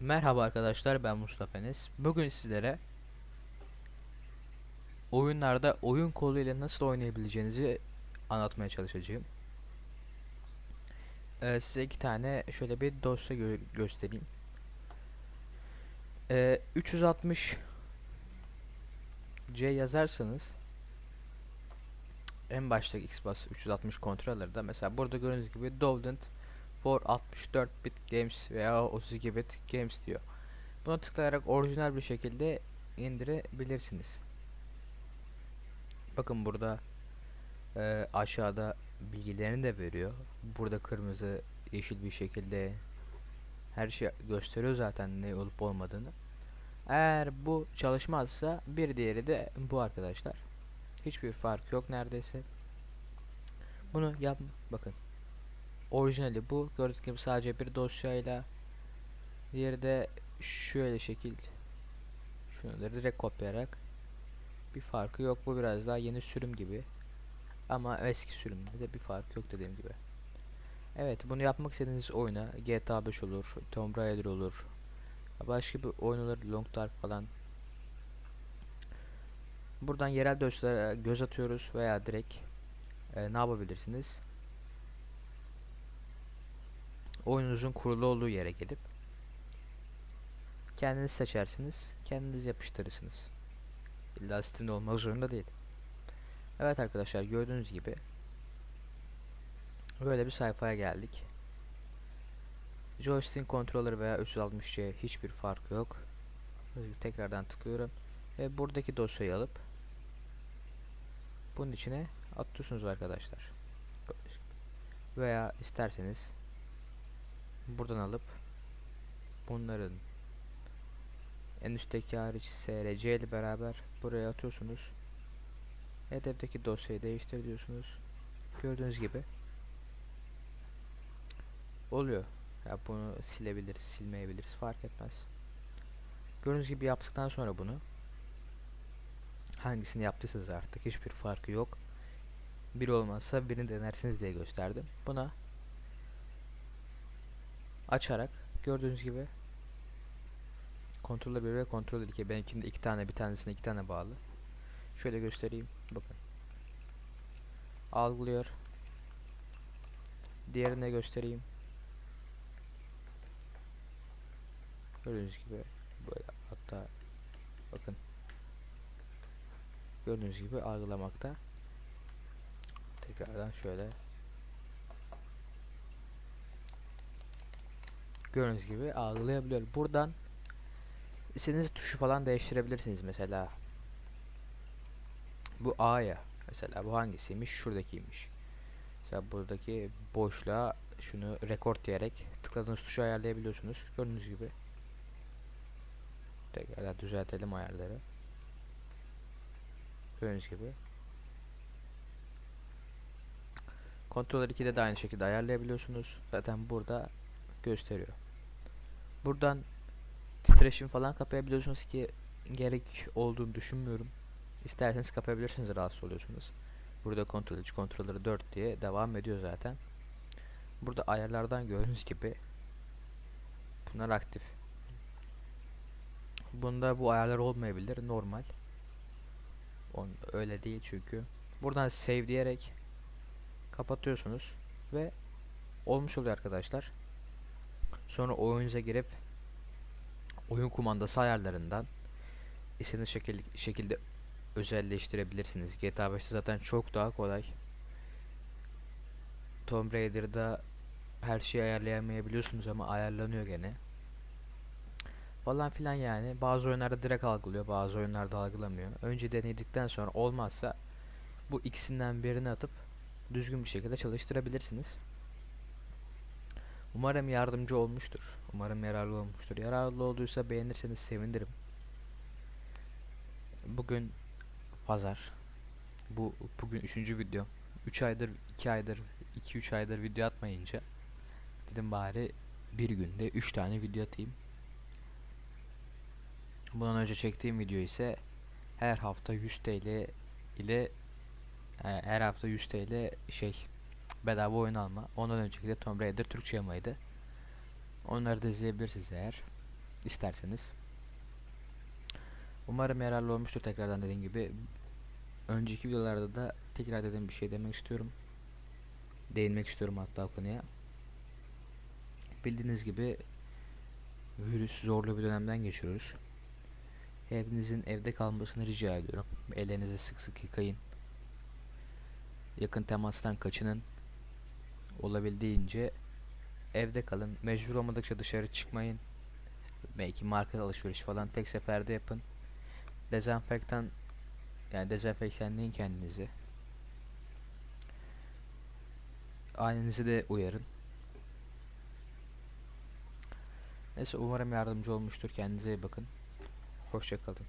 Merhaba arkadaşlar ben Mustafa Enes. Bugün sizlere oyunlarda oyun kolu ile nasıl oynayabileceğinizi anlatmaya çalışacağım. Ee, size iki tane şöyle bir dosya gö- göstereyim. Ee, 360 C yazarsanız en baştaki Xbox 360 controller'da mesela burada gördüğünüz gibi Dovent for 64 bit games veya 32 bit games diyor. Buna tıklayarak orijinal bir şekilde indirebilirsiniz. Bakın burada e, aşağıda bilgilerini de veriyor. Burada kırmızı yeşil bir şekilde her şey gösteriyor zaten ne olup olmadığını. Eğer bu çalışmazsa bir diğeri de bu arkadaşlar. Hiçbir fark yok neredeyse. Bunu yap bakın orijinali bu. Gördüğünüz gibi sadece bir dosyayla diğeri de şöyle şekil da direkt kopyayarak bir farkı yok. Bu biraz daha yeni sürüm gibi. Ama eski sürümde de bir fark yok dediğim gibi. Evet bunu yapmak istediğiniz oyuna GTA 5 olur, Tomb Raider olur. Başka bir oyun olur, Long Dark falan. Buradan yerel dosyalara göz atıyoruz veya direkt e, ne yapabilirsiniz? Oyununuzun kurulu olduğu yere gelip kendiniz seçersiniz, kendiniz yapıştırırsınız. İlla Steam'de olmak zorunda değil. Evet arkadaşlar gördüğünüz gibi böyle bir sayfaya geldik. Joystick controller veya 360C hiçbir farkı yok. Tekrardan tıklıyorum ve buradaki dosyayı alıp bunun içine atıyorsunuz arkadaşlar. Veya isterseniz buradan alıp bunların en üstteki hariç SRC ile beraber buraya atıyorsunuz. Hedefteki dosyayı değiştir diyorsunuz. Gördüğünüz gibi oluyor. Ya bunu silebiliriz, silmeyebiliriz fark etmez. Gördüğünüz gibi yaptıktan sonra bunu hangisini yaptıysanız artık hiçbir farkı yok. Bir olmazsa birini denersiniz diye gösterdim. Buna açarak gördüğünüz gibi kontroller 1 ve kontroller 2 benimkinde iki tane bir tanesine iki tane bağlı. Şöyle göstereyim bakın. Algılıyor. Diğerine göstereyim. Gördüğünüz gibi böyle hatta bakın. Gördüğünüz gibi algılamakta. Tekrardan şöyle gördüğünüz gibi algılayabiliyor. Buradan istediğiniz tuşu falan değiştirebilirsiniz mesela. Bu A'ya mesela bu hangisiymiş? Şuradakiymiş. Mesela buradaki boşluğa şunu rekord diyerek tıkladığınız tuşu ayarlayabiliyorsunuz. Gördüğünüz gibi. Tekrar düzeltelim ayarları. Gördüğünüz gibi. Kontroller 2'de de aynı şekilde ayarlayabiliyorsunuz. Zaten burada gösteriyor. Buradan titreşim falan kapayabiliyorsunuz ki gerek olduğunu düşünmüyorum. İsterseniz kapayabilirsiniz rahatsız oluyorsunuz. Burada kontrol 3 kontrolleri 4 diye devam ediyor zaten. Burada ayarlardan gördüğünüz gibi bunlar aktif. Bunda bu ayarlar olmayabilir normal. On, öyle değil çünkü. Buradan save diyerek kapatıyorsunuz ve olmuş oluyor arkadaşlar. Sonra oyunuza girip oyun kumandası ayarlarından istediğiniz şekil, şekilde özelleştirebilirsiniz. GTA 5'te zaten çok daha kolay. Tomb Raider'da her şeyi ayarlayamayabiliyorsunuz ama ayarlanıyor gene. Falan filan yani. Bazı oyunlarda direkt algılıyor, bazı oyunlarda algılamıyor. Önce denedikten sonra olmazsa bu ikisinden birini atıp düzgün bir şekilde çalıştırabilirsiniz. Umarım yardımcı olmuştur. Umarım yararlı olmuştur. Yararlı olduysa beğenirseniz sevinirim. Bugün pazar. Bu bugün üçüncü video. 3 aydır 2 aydır 2-3 aydır video atmayınca dedim bari bir günde 3 tane video atayım. Bundan önce çektiğim video ise her hafta 100 TL ile e, her hafta 100 TL şey bedava oyun alma. Ondan önceki de Tomb Raider Türkçe yamaydı. Onları da izleyebilirsiniz eğer. isterseniz. Umarım yararlı olmuştur tekrardan dediğim gibi. Önceki videolarda da tekrar dediğim bir şey demek istiyorum. Değinmek istiyorum hatta konuya. Bildiğiniz gibi virüs zorlu bir dönemden geçiyoruz. Hepinizin evde kalmasını rica ediyorum. Ellerinizi sık sık yıkayın. Yakın temastan kaçının. Olabildiğince evde kalın. Mecbur olmadıkça dışarı çıkmayın. Belki market alışveriş falan tek seferde yapın. Dezenfektan yani dezenfektanlayın kendinizi. Ailenizi de uyarın. Neyse umarım yardımcı olmuştur. Kendinize iyi bakın. Hoşçakalın.